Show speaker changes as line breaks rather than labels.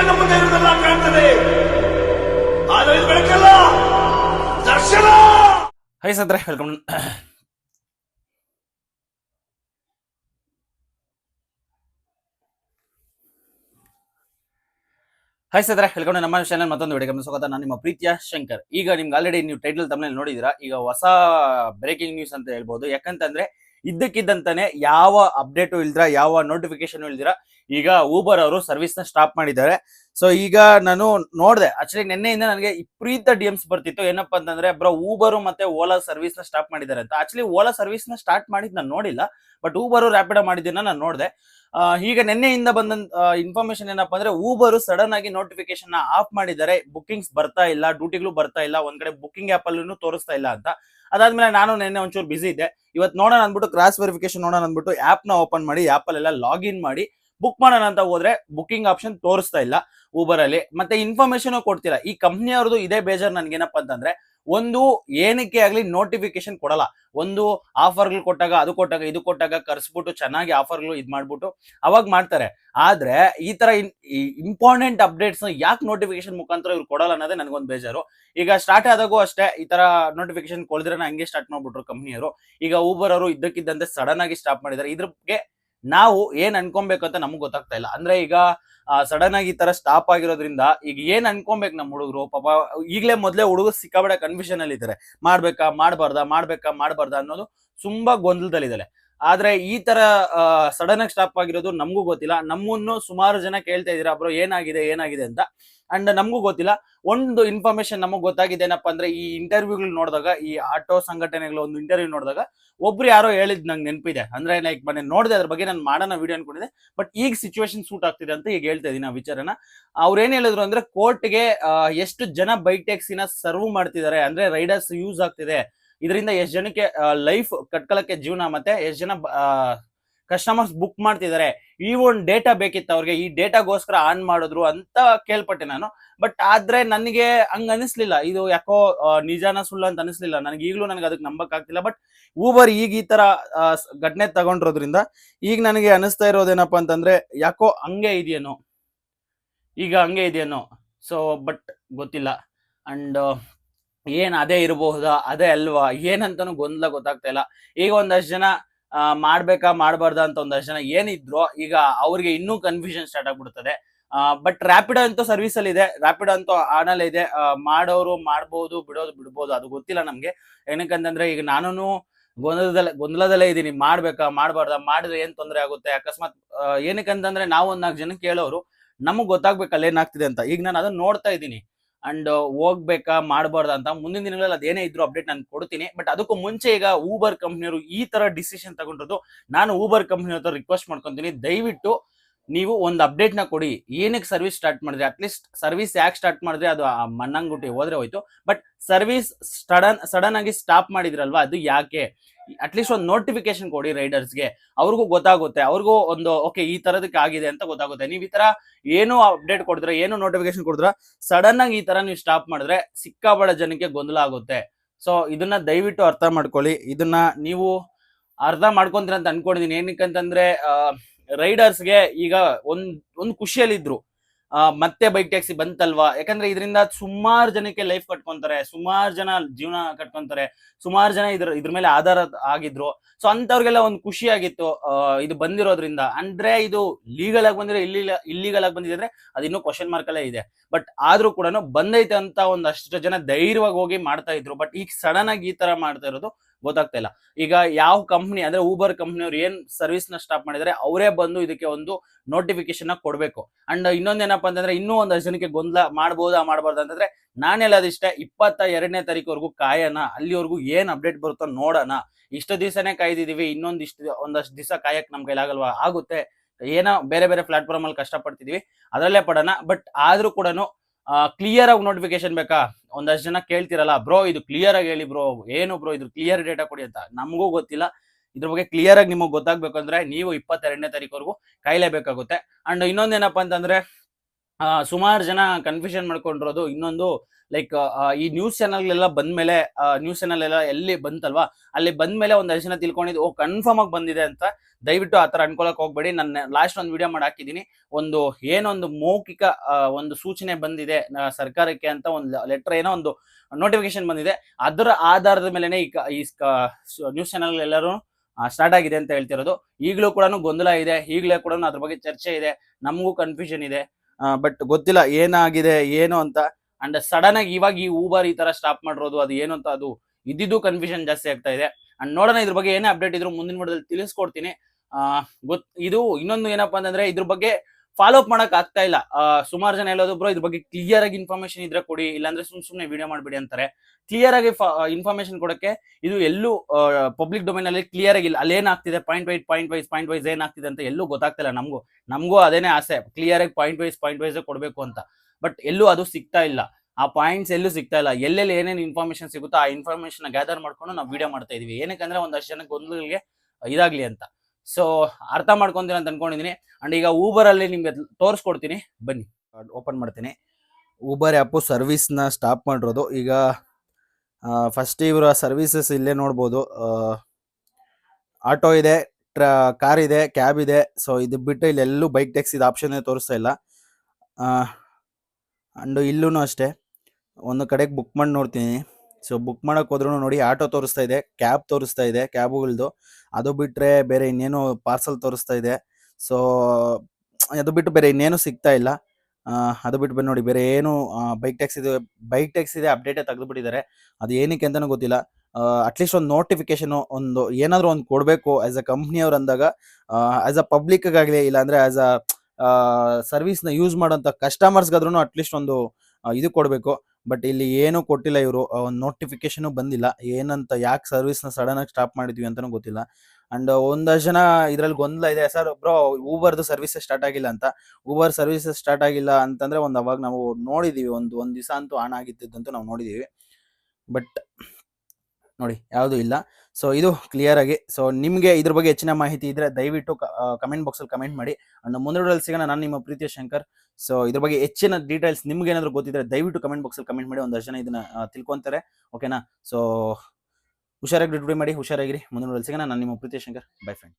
ಕಣ್ಣ ಮುಂದೆ ಇರುವುದೆಲ್ಲ ಕಾಣ್ತದೆ. ಆದ್ರೆ ಇದು ಬೆಳಕಲ್ಲ. ದರ್ಶನ!
ಹೈ ಸದ್ರೆ ವೆಲ್ಕಮ್ ಹೈ ಸದ್ರೆ ವೆಲ್ಕಮ್ ನಮ್ಮ ಚಾನಲ್ ಮತ್ತೊಂದು ವಿಡಿಯೋ ಸ್ವಾಗತ. ನಾನು ನಿಮ್ಮ ಪ್ರೀತಿಯ ಶಂಕರ್. ಈಗ ನಿಮ್ಗೆ ಆಲ್ರೆಡಿ ನೀವು ಟೈಟಲ್ ತಮ್ಮಲ್ಲಿ ನೋಡಿದಿರಾ ಈಗ ಹೊಸ ಬ್ರೇಕಿಂಗ್ ನ್ಯೂಸ್ ಅಂತ ಹೇಳ್ಬೋದು. ಯಾಕಂತಂದ್ರೆ ಇದ್ದಕ್ಕಿದ್ದಂತಾನೆ ಯಾವ ಅಪ್ಡೇಟು ಇಲ್ದಿರ, ಯಾವ ನೋಟಿಫಿಕೇಶನ್ ಇಲ್ದಿರ, ಈಗ ಊಬರ್ ಅವರು ಸರ್ವಿಸ್ನ ಸ್ಟಾಪ್ ಮಾಡಿದ್ದಾರೆ. ಸೊ ಈಗ ನಾನು ನೋಡಿದೆ ಆಕ್ಚುಲಿ ನಿನ್ನೆಯಿಂದ ನನಗೆ ವಿಪರೀತ ಡಿ ಎಮ್ಸ್ ಬರ್ತಿತ್ತು. ಏನಪ್ಪಾ ಅಂತಂದ್ರೆ ಬ್ರೋ ಊಬರು ಮತ್ತೆ ಓಲಾ ಸರ್ವಿಸ್ನ ಸ್ಟಾಪ್ ಮಾಡಿದ್ದಾರೆ ಅಂತ. ಆಕ್ಚುಲಿ ಓಲಾ ಸರ್ವಿಸ್ನ ಸ್ಟಾರ್ಟ್ ಮಾಡಿದ್ ನಾನು ನೋಡಿಲ್ಲ ಬಟ್ ಊಬರ್ ರ್ಯಾಪಿಡ್ ಮಾಡಿದ್ದನ್ನ ನಾನು ನೋಡಿದೆ. ಈಗ ನಿನ್ನೆಯಿಂದ ಬಂದ ಇನ್ಫಾರ್ಮೇಶನ್ ಏನಪ್ಪಾ ಅಂದ್ರೆ ಊಬರು ಸಡನ್ ಆಗಿ ನೋಟಿಫಿಕೇಶನ್ ಆಫ್ ಮಾಡಿದ್ದಾರೆ. ಬುಕಿಂಗ್ಸ್ ಬರ್ತಾ ಇಲ್ಲ ಡ್ಯೂಟಿಗಳು ಬರ್ತಾ ಇಲ್ಲ, ಒಂದ್ ಕಡೆ ಬುಕಿಂಗ್ ಆಪ್ ಅಲ್ಲೂ ತೋರಿಸ್ತಾ ಇಲ್ಲ ಅಂತ. ಅದಾದ್ಮೇಲೆ ನಾನು ನಿನ್ನೆ ಒಂಚೂರು ಬಿಸಿ ಇದ್ದೆ. ಇವತ್ತು ನೋಡೋಣ ಅಂದ್ಬಿಟ್ಟು ಕ್ರಾಸ್ ವೆರಿಫಿಕೇಶನ್ ನೋಡೋಣ ಅಂದ್ಬಿಟ್ಟು ಆಪ್ನ ಓಪನ್ ಮಾಡಿ ಆಪ್ ಅಲ್ಲೆಲ್ಲ ಲಾಗಿನ್ ಮಾಡಿ ಬುಕ್ ಮಾಡೋಣ ಅಂತ ಹೋದ್ರೆ ಬುಕಿಂಗ್ ಆಪ್ಷನ್ ತೋರಿಸ್ತಾ ಇಲ್ಲ ಊಬರ್ ಅಲ್ಲಿ. ಮತ್ತೆ ಇನ್ಫಾರ್ಮೇಶನ್ ಕೊಡ್ತಿಲ್ಲ. ಈ ಕಂಪ್ನಿ ಅವ್ರದ್ದು ಇದೇ ಬೇಜಾರ್ ನನ್ಗೇನಪ್ಪ ಅಂತಂದ್ರೆ ಒಂದು ಏನಕ್ಕೆ ಆಗಲಿ ನೋಟಿಫಿಕೇಶನ್ ಕೊಡಲ್ಲ. ಒಂದು ಆಫರ್ಗಳು ಕೊಟ್ಟಾಗ, ಅದು ಕೊಟ್ಟಾಗ, ಇದು ಕೊಟ್ಟಾಗ ಕರ್ಸ್ಬಿಟ್ಟು ಚೆನ್ನಾಗಿ ಆಫರ್ಗಳು ಇದು ಮಾಡ್ಬಿಟ್ಟು ಅವಾಗ ಮಾಡ್ತಾರೆ. ಆದ್ರೆ ಈ ತರ ಇಂಪಾರ್ಟೆಂಟ್ ಅಪ್ಡೇಟ್ಸ್ ಯಾಕೆ ನೋಟಿಫಿಕೇಶನ್ ಮುಖಾಂತರ ಇವ್ರು ಕೊಡಲ್ಲ ಅನ್ನೋದೇ ನನಗೊಂದು ಬೇಜಾರು. ಈಗ ಸ್ಟಾರ್ಟ್ ಆದಾಗೂ ಅಷ್ಟೇ ಈ ತರ ನೋಟಿಫಿಕೇಶನ್ ಕೊಡಿದ್ರೆ ಹಂಗೆ ಸ್ಟಾರ್ಟ್ ಮಾಡ್ಬಿಟ್ರು ಕಂಪ್ನಿಯವರು ಈಗ ಊಬರ್ ಅವರು ಇದ್ದಕ್ಕಿದ್ದಂತೆ ಸಡನ್ ಆಗಿ ಸ್ಟಾಪ್ ಮಾಡಿದ್ದಾರೆ ಇದ್ರ ನಾವು ಏನ್ ಅನ್ಕೊಬೇಕು ಅಂತ ನಮ್ಗೆ ಗೊತ್ತಾಗ್ತಾ ಇಲ್ಲ. ಅಂದ್ರೆ ಈಗ ಸಡನ್ ಆಗಿ ಈ ತರ ಸ್ಟಾಪ್ ಆಗಿರೋದ್ರಿಂದ ಈಗ ಏನ್ ಅನ್ಕೊಬೇಕು ನಮ್ಮ ಹುಡುಗರು? ಪಾಪ, ಈಗಲೇ ಮೊದ್ಲೇ ಹುಡುಗರು ಸಿಕ್ಕಾಬಿಡ ಕನ್ಫ್ಯೂಷನ್ ಅಲ್ಲಿ ಇದ್ದಾರೆ. ಮಾಡ್ಬೇಕಾ? ಮಾಡ್ಬಾರ್ದಾ? ಮಾಡ್ಬೇಕಾ? ಮಾಡ್ಬಾರ್ದಾ ಅನ್ನೋದು ತುಂಬಾ ಗೊಂದಲದಲ್ಲಿದ್ದಾರೆ. ಆದ್ರೆ ಈ ತರ ಸಡನ್ ಆಗಿ ಸ್ಟಾಪ್ ಆಗಿರೋದು ನಮಗೂ ಗೊತ್ತಿಲ್ಲ. ನಮ್ಮನ್ನು ಸುಮಾರು ಜನ ಕೇಳ್ತಾ ಇದೀರಾ ಬ್ರೋ, ಏನಾಗಿದೆ ಏನಾಗಿದೆ ಅಂತ. ಅಂಡ್ ನಮಗೂ ಗೊತ್ತಿಲ್ಲ. ಒಂದು ಇನ್ಫಾರ್ಮೇಶನ್ ನಮಗ್ ಗೊತ್ತಾಗಿದೆ ಏನಪ್ಪಾ ಅಂದ್ರೆ, ಈ ಇಂಟರ್ವ್ಯೂಗಳು ನೋಡಿದಾಗ, ಈ ಆಟೋ ಸಂಘಟನೆಗಳ ಒಂದು ಇಂಟರ್ವ್ಯೂ ನೋಡಿದಾಗ, ಒಬ್ರು ಯಾರೋ ಹೇಳಿದ್ ನಂಗೆ ನೆನಪಿದೆ. ಅಂದ್ರೆ ಲೈಕ್ ಮನೆ ನೋಡಿದೆ ಅದ್ರ ಬಗ್ಗೆ ನಾನು ಮಾಡೋಣ ವಿಡಿಯೋ ಅನ್ಕೊಂಡಿದೆ ಬಟ್ ಈಗ ಸಿಚುವೇಶನ್ ಸೂಟ್ ಆಗ್ತಿದೆ ಅಂತ ಈಗ ಹೇಳ್ತಾ ಇದೀನಿ ಆ ವಿಚಾರನ. ಅವ್ರು ಏನ್ ಹೇಳಿದ್ರು ಅಂದ್ರೆ ಕೋರ್ಟ್ಗೆ ಎಷ್ಟು ಜನ ಬೈಕ್ ಟ್ಯಾಕ್ಸಿನ ಸರ್ವ್ ಮಾಡ್ತಿದ್ದಾರೆ, ಅಂದ್ರೆ ರೈಡರ್ಸ್ ಯೂಸ್ ಆಗ್ತಿದೆ. ಇದರಿಂದ ಎಷ್ಟು ಜನಕ್ಕೆ ಲೈಫ್ ಕಟ್ಕೊಳಕ್ಕೆ ಜೀವನ ಮತ್ತೆ ಎಷ್ಟು ಜನ ಕಸ್ಟಮರ್ಸ್ ಬುಕ್ ಮಾಡ್ತಿದ್ದಾರೆ, ಈ ಒಂದು ಡೇಟಾ ಬೇಕಿತ್ತು ಅವ್ರಿಗೆ, ಈ ಡೇಟಾಗೋಸ್ಕರ ಆನ್ ಮಾಡಿದ್ರು ಅಂತ ಕೇಳ್ಪಟ್ಟೆ ನಾನು. ಬಟ್ ಆದ್ರೆ ನನಗೆ ಹಂಗ ಅನಿಸ್ಲಿಲ್ಲ. ಇದು ಯಾಕೋ ನಿಜಾನ ಸುಳ್ಳು ಅಂತ ಅನಿಸ್ಲಿಲ್ಲ. ನನಗೆ ಈಗಲೂ ನನಗೆ ಅದಕ್ಕೆ ನಂಬಕ್ ಆಗ್ತಿಲ್ಲ. ಬಟ್ ಊಬರ್ ಈಗ ಈ ತರ ಘಟನೆ ತಗೊಂಡಿರೋದ್ರಿಂದ ಈಗ ನನಗೆ ಅನಿಸ್ತಾ ಇರೋದೇನಪ್ಪ ಅಂತಂದ್ರೆ, ಯಾಕೋ ಹಂಗೆ ಇದೆಯೇನೋ. ಈಗ ಹಂಗೆ ಇದೆಯೇನೋ. ಸೊ ಬಟ್ ಗೊತ್ತಿಲ್ಲ. ಅಂಡ್ ಏನ್ ಅದೇ ಇರಬಹುದಾ ಅದೇ ಅಲ್ವಾ? ಏನಂತಾನು ಗೊಂದಲ ಗೊತ್ತಾಗ್ತಾ ಇಲ್ಲ. ಈಗ ಒಂದಷ್ಟು ಜನ ಮಾಡ್ಬೇಕಾ, ಮಾಡ್ಬಾರ್ದಾ ಅಂತ ಒಂದಷ್ಟು ಜನ ಏನಿದ್ರು ಈಗ ಅವ್ರಿಗೆ ಇನ್ನೂ ಕನ್ಫ್ಯೂಷನ್ ಸ್ಟಾರ್ಟ್ ಆಗ್ಬಿಡ್ತದೆ. ಬಟ್ ರ್ಯಾಪಿಡ್ ಅಂತೂ ಸರ್ವಿಸ್ ಅಲ್ಲಿ ಇದೆ. ರ್ಯಾಪಿಡ್ ಅಂತೂ ಆನಲ್ ಇದೆ. ಮಾಡೋರು ಮಾಡ್ಬೋದು, ಬಿಡೋದು, ಬಿಡ್ಬೋದು, ಅದು ಗೊತ್ತಿಲ್ಲ ನಮ್ಗೆ. ಏನಕ್ಕಂತಂದ್ರೆ ಈಗ ನಾನು ಗೊಂದಲದಲ್ಲೇ ಗೊಂದಲದಲ್ಲೇ ಇದ್ದೀನಿ ಮಾಡ್ಬೇಕಾ, ಮಾಡಬಾರ್ದ? ಮಾಡಿದ್ರೆ ಏನ್ ತೊಂದರೆ ಆಗುತ್ತೆ? ಅಕಸ್ಮಾತ್ ಏನಕ್ಕಂತಂದ್ರೆ ನಾವು ಒಂದ್ ನಾಲ್ಕು ಜನ ಕೇಳೋರು ನಮಗ್ ಗೊತ್ತಾಗ್ಬೇಕಲ್ಲ ಏನಾಗ್ತಿದೆ ಅಂತ. ಈಗ ನಾನು ಅದನ್ನ ನೋಡ್ತಾ ಇದ್ದೀನಿ ಅಂಡ್ ಹೋಗ್ಬೇಕಾ, ಮಾಡಬಾರ್ದ ಅಂತ ಮುಂದಿನ ದಿನಗಳಲ್ಲಿ ಅದೇನೇ ಇದ್ರು ಅಪ್ಡೇಟ್ ನಾನು ಕೊಡ್ತೀನಿ. ಬಟ್ ಅದಕ್ಕೂ ಮುಂಚೆ ಈಗ ಊಬರ್ ಕಂಪ್ನಿಯವರು ಈ ತರ ಡಿಸಿಷನ್ ತಗೊಂಡಿರೋದು, ನಾನು ಊಬರ್ ಕಂಪ್ನಿ ಹತ್ರ ರಿಕ್ವೆಸ್ಟ್ ಮಾಡ್ಕೊತೀನಿ. ದಯವಿಟ್ಟು ನೀವು ಒಂದು ಅಪ್ಡೇಟ್ನ ಕೊಡಿ. ಏನಕ್ಕೆ ಸರ್ವಿಸ್ ಸ್ಟಾರ್ಟ್ ಮಾಡಿದ್ರೆ? ಅಟ್ಲೀಸ್ಟ್ ಸರ್ವಿಸ್ ಯಾಕೆ ಸ್ಟಾರ್ಟ್ ಮಾಡಿದ್ರೆ? ಅದು ಮಣ್ಣಂಗುಟ್ಟಿ ಹೋದ್ರೆ ಹೋಯ್ತು. ಬಟ್ ಸರ್ವಿಸ್ ಸಡನ್ ಸಡನ್ ಆಗಿ ಸ್ಟಾಪ್ ಮಾಡಿದ್ರಲ್ವಾ? ಅದು ಯಾಕೆ? ಅಟ್ಲೀಸ್ಟ್ ಒಂದು ನೋಟಿಫಿಕೇಶನ್ ಕೊಡಿ ರೈಡರ್ಸ್ಗೆ ಅವ್ರಿಗೂ ಗೊತ್ತಾಗುತ್ತೆ. ಅವ್ರಿಗೂ ಒಂದು ಓಕೆ ಈ ತರದಕ್ಕೆ ಆಗಿದೆ ಅಂತ ಗೊತ್ತಾಗುತ್ತೆ. ನೀವು ಈ ತರ ಏನು ಅಪ್ಡೇಟ್ ಕೊಡಿದ್ರೆ ಏನು ನೋಟಿಫಿಕೇಶನ್ ಕೊಡಿದ್ರೆ ಸಡನ್ ಆಗಿ ಈ ತರ ನೀವು ಸ್ಟಾಪ್ ಮಾಡಿದ್ರೆ ಸಿಕ್ಕಾಬಡ ಜನಕ್ಕೆ ಗೊಂದಲ ಆಗುತ್ತೆ. ಸೊ ಇದನ್ನ ದಯವಿಟ್ಟು ಅರ್ಥ ಮಾಡ್ಕೊಳ್ಳಿ. ಇದನ್ನ ನೀವು ಅರ್ಥ ಮಾಡ್ಕೊಂತೀರ ಅಂತ ಅನ್ಕೊಂಡಿದೀನಿ. ಏನಕ್ಕಂತಂದ್ರೆ ರೈಡರ್ಸ್ಗೆ ಈಗ ಒಂದ್, ಒಂದು ಖುಷಿಯಲ್ಲಿದ್ರು. ಮತ್ತೆ ಬೈಕ್ ಟ್ಯಾಕ್ಸಿ ಬಂತಲ್ವಾ? ಯಾಕಂದ್ರೆ ಇದರಿಂದ ಸುಮಾರು ಜನಕ್ಕೆ ಲೈಫ್ ಕಟ್ಕೊಂತಾರೆ, ಸುಮಾರು ಜನ ಜೀವನ ಕಟ್ಕೊಂತಾರೆ, ಸುಮಾರು ಜನ ಇದ್ರ ಇದ್ರ ಮೇಲೆ ಆಧಾರ ಆಗಿದ್ರು. ಸೊ ಅಂತವ್ರಿಗೆಲ್ಲ ಒಂದು ಖುಷಿ ಆಗಿತ್ತು ಇದು ಬಂದಿರೋದ್ರಿಂದ. ಅಂದ್ರೆ ಇದು ಲೀಗಲ್ ಆಗಿ ಬಂದಿರೋ ಇಲ್ಲಿ ಇಲ್ಲಿಗಲ್ ಆಗಿ ಬಂದಿದೆ ಅಂದ್ರೆ ಅದು ಇನ್ನೂ ಕ್ವಶನ್ ಮಾರ್ಕ್ ಅಲ್ಲೇ ಇದೆ. ಬಟ್ ಆದ್ರೂ ಕೂಡ ಬಂದೈತೆ ಅಂತ ಒಂದಷ್ಟು ಜನ ಧೈರ್ಯವಾಗಿ ಹೋಗಿ ಮಾಡ್ತಾ ಇದ್ರು. ಬಟ್ ಈಗ ಸಡನ್ ಆಗಿ ಈ ತರ ಮಾಡ್ತಾ ಇರೋದು ಗೊತ್ತಾಗ್ತಾ ಇಲ್ಲ. ಈಗ ಯಾವ ಕಂಪ್ನಿ ಅಂದ್ರೆ ಊಬರ್ ಕಂಪ್ನಿಯವ್ರು ಏನ್ ಸರ್ವಿಸ್ನ ಸ್ಟಾಪ್ ಮಾಡಿದರೆ, ಅವರೇ ಬಂದು ಇದಕ್ಕೆ ಒಂದು ನೋಟಿಫಿಕೇಶನ್ ಕೊಡ್ಬೇಕು. ಅಂಡ್ ಇನ್ನೊಂದೇನಪ್ಪ ಅಂತಂದ್ರೆ ಇನ್ನೂ ಒಂದಷ್ಟು ಜನಕ್ಕೆ ಗೊಂದಲ ಮಾಡ್ಬೋದಾ ಮಾಡಬಾರ್ದು ಅಂತಂದ್ರೆ ನಾನು ಅದಿಷ್ಟ ಇಪ್ಪತ್ತ ಎರಡನೇ ತಾರೀಕುವರೆಗೂ ಕಾಯೋಣ, ಅಲ್ಲಿವರೆಗೂ ಏನ್ ಅಪ್ಡೇಟ್ ಬರುತ್ತೋ ನೋಡೋಣ. ಇಷ್ಟು ದಿವಸನೇ ಕಾಯ್ದಿದೀವಿ ಇನ್ನೊಂದಿಷ್ಟು ಒಂದಷ್ಟು ದಿವಸ ಕಾಯಕ್ ನಮ್ ಕೈಲಾಗಲ್ವಾ? ಆಗುತ್ತೆ. ಏನೋ ಬೇರೆ ಬೇರೆ ಪ್ಲಾಟ್ಫಾರ್ಮ್ ಅಲ್ಲಿ ಕಷ್ಟಪಡ್ತಿದೀವಿ ಅದರಲ್ಲೇ ಪಡೋಣ. ಬಟ್ ಆದ್ರೂ ಕೂಡ ಕ್ಲಿಯರ್ ಆಗಿ ನೋಟಿಫಿಕೇಶನ್ ಬೇಕಾ? ಒಂದಷ್ಟು ಜನ ಕೇಳ್ತಿರಲ್ಲ, ಬ್ರೋ, ಇದು ಕ್ಲಿಯರ್ ಆಗಿ ಹೇಳಿ ಬ್ರೋ, ಏನು ಬ್ರೋ ಇದು ಕ್ಲಿಯರ್ ಡೇಟಾ ಕೊಡಿ ಅಂತ. ನಮಗೂ ಗೊತ್ತಿಲ್ಲ. ಇದ್ರ ಬಗ್ಗೆ ಕ್ಲಿಯರ್ ಆಗಿ ನಿಮಗೆ ಗೊತ್ತಾಗ್ಬೇಕು ಅಂದ್ರೆ ನೀವು ಇಪ್ಪತ್ತೆರಡನೇ ತಾರೀಕುವರೆಗೂ ಕಾಯಲೇಬೇಕಾಗುತ್ತೆ. ಅಂಡ್ ಇನ್ನೊಂದೇನಪ್ಪ ಅಂತಂದ್ರೆ ಸುಮಾರು ಜನ ಕನ್ಫ್ಯೂಷನ್ ಮಾಡ್ಕೊಂಡಿರೋದು. ಇನ್ನೊಂದು ಲೈಕ್ ಈ ನ್ಯೂಸ್ ಚಾನಲ್ ಬಂದ್ಮೇಲೆ ನ್ಯೂಸ್ ಚಾನಲ್ ಎಲ್ಲ ಎಲ್ಲಿ ಬಂತಲ್ವಾ? ಅಲ್ಲಿ ಬಂದ್ಮೇಲೆ ಒಂದು ಜನ ತಿಳ್ಕೊಂಡಿದ್ದು, ಓ ಕನ್ಫರ್ಮ್ ಆಗಿ ಬಂದಿದೆ ಅಂತ ದಯವಿಟ್ಟು ಆ ಥರ ಅನ್ಕೊಳಕ್ ಹೋಗ್ಬೇಡಿ. ನನ್ನ ಲಾಸ್ಟ್ ಒಂದು ವಿಡಿಯೋ ಮಾಡಿ ಹಾಕಿದ್ದೀನಿ. ಒಂದು, ಏನೊಂದು ಮೌಖಿಕ ಒಂದು ಸೂಚನೆ ಬಂದಿದೆ ಸರ್ಕಾರಕ್ಕೆ ಅಂತ ಒಂದು ಲೆಟರ್ ಏನೋ ಒಂದು ನೋಟಿಫಿಕೇಶನ್ ಬಂದಿದೆ. ಅದರ ಆಧಾರದ ಮೇಲೆನೆ ಈ ನ್ಯೂಸ್ ಚಾನಲ್ ಎಲ್ಲರೂ ಸ್ಟಾರ್ಟ್ ಆಗಿದೆ ಅಂತ ಹೇಳ್ತಿರೋದು. ಈಗಲೂ ಕೂಡ ಗೊಂದಲ ಇದೆ. ಈಗಲೇ ಕೂಡ ಅದ್ರ ಬಗ್ಗೆ ಚರ್ಚೆ ಇದೆ. ನಮಗೂ ಕನ್ಫ್ಯೂಷನ್ ಇದೆ. ಬಟ್ ಗೊತ್ತಿಲ್ಲ, ಏನಾಗಿದೆ, ಏನು ಅಂತ. ಅಂಡ್ ಸಡನ್ ಆಗಿ ಇವಾಗ ಈ ಊಬರ್ ಈ ತರ ಸ್ಟಾಪ್ ಮಾಡಿರೋದು, ಅದು ಏನು ಅಂತ ಅದು ಇದ್ದಿದ್ದು ಕನ್ಫ್ಯೂಷನ್ ಜಾಸ್ತಿ ಆಗ್ತಾ ಇದೆ. ಅಂಡ್ ನೋಡೋಣ ಇದ್ರ ಬಗ್ಗೆ ಏನೇ ಅಪ್ಡೇಟ್ ಇದ್ರು ಮುಂದಿನ ವಿಡಿಯೋದಲ್ಲಿ ತಿಳಿಸ್ಕೊಡ್ತೀನಿ. ಗೊತ್ ಇದು ಇನ್ನೊಂದು ಏನಪ್ಪಾ ಅಂತಂದ್ರೆ ಇದ್ರ ಬಗ್ಗೆ ಫಾಲೋ ಅಪ್ ಮಾಡಕ್ ಆಗ್ತಾ ಇಲ್ಲ. ಸುಮಾರು ಜನ ಹೇಳೋದು, ಬ್ರೋ, ಇದ್ರ ಬಗ್ಗೆ ಕ್ಲಿಯರ್ ಆಗಿ ಇನ್ಫಾರ್ಮೇಶನ್ ಇದ್ರೆ ಕೊಡಿ, ಇಲ್ಲಾಂದ್ರೆ ಸುಮ್ ಸುಮ್ನೆ ವಿಡಿಯೋ ಮಾಡ್ಬಿಡಿ ಅಂತಾರೆ. ಕ್ಲಿಯರ್ ಆಗಿ ಇನ್ಫಾರ್ಮೇಶನ್ ಕೊಡಕ್ಕೆ ಇದು ಎಲ್ಲೂ ಪಬ್ಲಿಕ್ ಡೊಮೈನ್ ಅಲ್ಲಿ ಕ್ಲಿಯರ್ ಆಗಿಲ್ಲ ಅಲ್ಲಿ ಏನಾಗ್ತಿದೆ point wise point wise point wise ಏನಾಗ್ತಿದೆ ಅಂತ ಎಲ್ಲೂ ಗೊತ್ತಾಗ್ತಿಲ್ಲ ನಮಗೂ. ನಮಗೂ ಅದೇನೇ ಆಸೆ ಕ್ಲಿಯರ್ ಆಗಿ ಪಾಯಿಂಟ್ ವೈಸ್ ಪಾಯಿಂಟ್ ವೈಸ್ ಕೊಡಬೇಕು ಅಂತ. ಬಟ್ ಎಲ್ಲೂ ಅದು ಸಿಗ್ತಾ ಇಲ್ಲ. ಆ ಪಾಯಿಂಟ್ಸ್ ಎಲ್ಲೂ ಸಿಗ್ತಾ ಇಲ್ಲ. ಎಲ್ಲೆಲ್ಲಿ ಏನೇನು ಇನ್ಫಾರ್ಮೇಶನ್ ಸಿಗುತ್ತೋ ಆ ಇನ್ಫಾರ್ಮೇಶನ್ ಗ್ಯಾದರ್ ಮಾಡ್ಕೊಂಡು ನಾವು ವಿಡಿಯೋ ಮಾಡ್ತಾ ಇದೀವಿ. ಏನಕ್ಕೆ ಅಂದ್ರೆ ಒಂದಷ್ಟು ಜನಕ್ಕೆ ಗೊಂದಲಿಗೆ ಇದಾಗ್ಲಿ ಅಂತ. ಸೊ ಅರ್ಥ ಮಾಡ್ಕೊಂತೀನಿ ಅಂತ ಅನ್ಕೊಂಡಿದೀನಿ. ಅಂಡ್ ಈಗ ಊಬರ್ ಅಲ್ಲಿ ನಿಮ್ಗೆ ತೋರಿಸ್ಕೊಡ್ತೀನಿ. ಬನ್ನಿ. ಓಪನ್ ಮಾಡ್ತೀನಿ. ಊಬರ್ ಆ್ಯಪು ಸರ್ವಿಸ್ನ ಸ್ಟಾಪ್ ಮಾಡಿರೋದು. ಈಗ ಫಸ್ಟ್ ಇವರ ಸರ್ವಿಸಸ್ ಇಲ್ಲೇ ನೋಡ್ಬೋದು. ಆಟೋ ಇದೆ ಟ್ರಾ ಕಾರ್ ಇದೆ ಕ್ಯಾಬ್ ಇದೆ. ಸೊ ಇದು ಬಿಟ್ಟು ಇಲ್ಲೆಲ್ಲೂ ಬೈಕ್ ಟ್ಯಾಕ್ಸಿ ಇದು ಆಪ್ಷನ್ ತೋರಿಸ್ತಾ ಇಲ್ಲ. ಅಂಡು ಇಲ್ಲೂ ಅಷ್ಟೇ. ಒಂದು ಕಡೆಗೆ ಬುಕ್ ಮಾಡಿ ನೋಡ್ತೀನಿ. ಸೊ ಬುಕ್ ಮಾಡಕ್ಕೆ ಹೋದ್ರೂ ನೋಡಿ ಆಟೋ ತೋರಿಸ್ತಾ ಇದೆ ಕ್ಯಾಬ್ ತೋರಿಸ್ತಾ ಇದೆ ಕ್ಯಾಬುಗಳದ್ದು ಅದು ಬಿಟ್ಟರೆ ಬೇರೆ ಇನ್ನೇನು ಪಾರ್ಸಲ್ ತೋರಿಸ್ತಾ ಇದೆ. ಸೊ ಅದು ಬಿಟ್ಟು ಬೇರೆ ಇನ್ನೇನು ಸಿಗ್ತಾ ಇಲ್ಲ. ಅದು ಬಿಟ್ಟು ನೋಡಿ, ಬೇರೆ ಏನು ಬೈಕ್ ಟ್ಯಾಕ್ಸ್ ಇದೆ ಬೈಕ್ ಟ್ಯಾಕ್ಸ್ ಇದೆ ಅಪ್ಡೇಟೇ ತೆಗೆದುಬಿಟ್ಟಿದ್ದಾರೆ ಅದು ಏನಕ್ಕೆ ಅಂತಲೂ ಗೊತ್ತಿಲ್ಲ. ಅಟ್ಲೀಸ್ಟ್ ಒಂದು ನೋಟಿಫಿಕೇಶನ್ ಒಂದು, ಏನಾದರೂ ಒಂದು ಕೊಡಬೇಕು ಆಸ್ ಅ ಕಂಪ್ನಿಯವ್ರು ಅಂದಾಗ ಆಸ್ ಅ ಪಬ್ಲಿಕ್ಗಾಗಲಿ ಇಲ್ಲಾಂದರೆ ಆಸ್ ಅ ಸರ್ವಿಸ್ನ ಯೂಸ್ ಮಾಡೋಂಥ ಕಸ್ಟಮರ್ಸ್ಗಾದ್ರೂ ಅಟ್ಲೀಸ್ಟ್ ಒಂದು ಇದು ಕೊಡಬೇಕು. ಬಟ್ ಇಲ್ಲಿ ಏನೂ ಕೊಟ್ಟಿಲ್ಲ ಇವರು. ಒಂದು ನೋಟಿಫಿಕೇಶನು ಬಂದಿಲ್ಲ. ಏನಂತ, ಯಾಕೆ ಸರ್ವಿಸ್ನ ಸಡನ್ ಆಗಿ ಸ್ಟಾಪ್ ಮಾಡಿದ್ವಿ ಅಂತಲೂ ಗೊತ್ತಿಲ್ಲ. ಅಂಡ್ ಒಂದಷ್ಟು ಜನ ಇದ್ರಲ್ಲಿ ಗೊಂದಲ ಇದೆ. ಸರ್, ಬ್ರೋ ಊಬರ್ದು ಸರ್ವಿಸ್ ಸ್ಟಾರ್ಟ್ ಆಗಿಲ್ಲ ಅಂತ. ಊಬರ್ ಸರ್ವಿಸ್ ಸ್ಟಾರ್ಟ್ ಆಗಿಲ್ಲ ಅಂತಂದ್ರೆ ಒಂದು ಅವಾಗ ನಾವು ನೋಡಿದೀವಿ. ಒಂದು ಒಂದು ದಿವಸ ಅಂತೂ ಆನ್ ಆಗಿದ್ದಂತೂ ನಾವು ನೋಡಿದೀವಿ. ಬಟ್ ನೋಡಿ, ಯಾವುದು ಇಲ್ಲ. ಸೊ ಇದು ಕ್ಲಿಯರ್ ಆಗಿ ಸೊ ನಿಮಗೆ ಇದ್ರ ಬಗ್ಗೆ ಹೆಚ್ಚಿನ ಮಾಹಿತಿ ಇದ್ರೆ ದಯವಿಟ್ಟು ಕಮೆಂಟ್ ಬಾಕ್ಸಲ್ಲಿ ಕಮೆಂಟ್ ಮಾಡಿ. ಅಂಡ್ ಮುಂದಿನ ವಿಡಿಯೋದಲ್ಲಿ ಸಿಗೋಣ, ನಾನು ನಿಮ್ಮ ಪ್ರೀತಿಯ ಶಂಕರ್. ಸೊ ಇದ್ರ ಬಗ್ಗೆ ಹೆಚ್ಚಿನ ಡೀಟೇಲ್ಸ್ ನಿಮ್ಗೆ ಏನಾದರೂ ಗೊತ್ತಿದ್ರೆ ದಯವಿಟ್ಟು ಕಮೆಂಟ್ ಬಾಕ್ಸಲ್ಲಿ ಕಮೆಂಟ್ ಮಾಡಿ ಒಂದಷ್ಟು ಜನ ಇದನ್ನ ತಿಳ್ಕೊತಾರೆ. ಓಕೆನಾ ಸೊ ಹುಷಾರಾಗಿ ಡ್ಯೂಟಿ ಮಾಡಿ, ಹುಷಾರಾಗಿರಿ. ಮುಂದಿನ ವಿಡಿಯೋದಲ್ಲಿ ಸಿಗೋಣ, ನಾನು ನಿಮ್ಮ ಪ್ರೀತಿಯ ಶಂಕರ್. By friends